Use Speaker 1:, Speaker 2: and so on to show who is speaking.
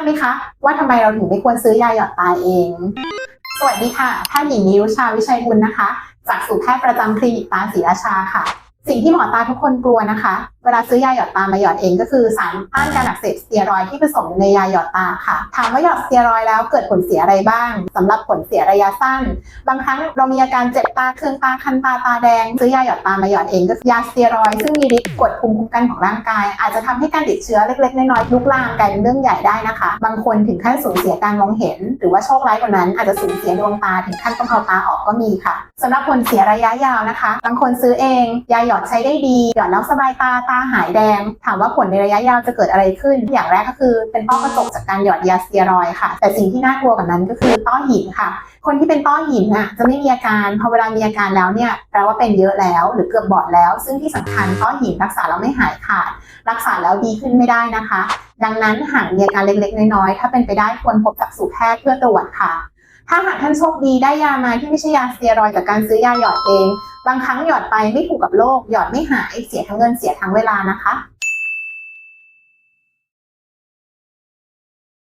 Speaker 1: บไหมคะ ว่าทำไมเราถึงไม่ควรซื้อยาหยอดตาเอง สวัสดีค่ะแพทย์หญิงนิรุชาวิชัยบุญนะคะ จากสูตแพทย์ประจำคลินิกตาศรีราชาค่ะ สิ่งที่หมอตาทุกคนกลัวนะคะเวลาซื้อยาหยอดตามาหยอดเองก็คือสารต้านการอักเสบสเตียรอยที่ผสมในยาหยอดตาค่ะ ถามว่าหยอดสเตียรอยแล้วเกิดผลเสียอะไรบ้างสำหรับผลเสียระยะสั้น บางครั้งเรามีอาการเจ็บตาเคืองตาคันตาตาแดง ซื้อยาหยอดตามาหยอดเองก็ยาสเตียรอยซึ่งมีฤทธิ์กดภูมิคุ้มกันของร่างกาย อาจจะทำให้การติดเชื้อเล็กๆน้อยๆลุกลามกลายเป็นเรื่องใหญ่ได้นะคะ บางคนถึงขั้นสูญเสียการมองเห็น หรือว่าโชคร้ายกว่านั้น อาจจะสูญเสียดวงตาถึงขั้นต้องเอาตาออกก็มีค่ะสำหรับผลเสียระยะยาวนะคะ บางคนซื้อเองยาหยอดใช้ได้ดีหยอดแล้วสบายตาตาหายแดง ถามว่าผลในระยะยาวจะเกิดอะไรขึ้น อย่างแรกก็คือเป็นต้อกระจกจากการหยอดยาสเตียรอยค่ะ แต่สิ่งที่น่ากลัวกว่านั้นก็คือต้อหินค่ะ คนที่เป็นต้อหินน่ะจะไม่มีอาการพอเวลามีอาการแล้วเนี่ยแปลว่าเป็นเยอะแล้ว หรือเกือบบอดแล้ว ซึ่งที่สำคัญต้อหินรักษาแล้วไม่หายขาด รักษาแล้วดีขึ้นไม่ได้นะคะ ดังนั้นหากมีอาการเล็กๆ น้อยๆถ้าเป็นไปได้ควรพบจักษุแพทย์เพื่อตรวจค่ะ ถ้าหากท่านโชคดีได้ยามาที่ไม่ใช่ยาสเตียรอยจากการซื้อยาหยอดเอง บางครั้งหยอดไปไม่ถูกกับโรคหยอดไม่หายเสียทั้งเงินเสียทั้งเวลานะคะ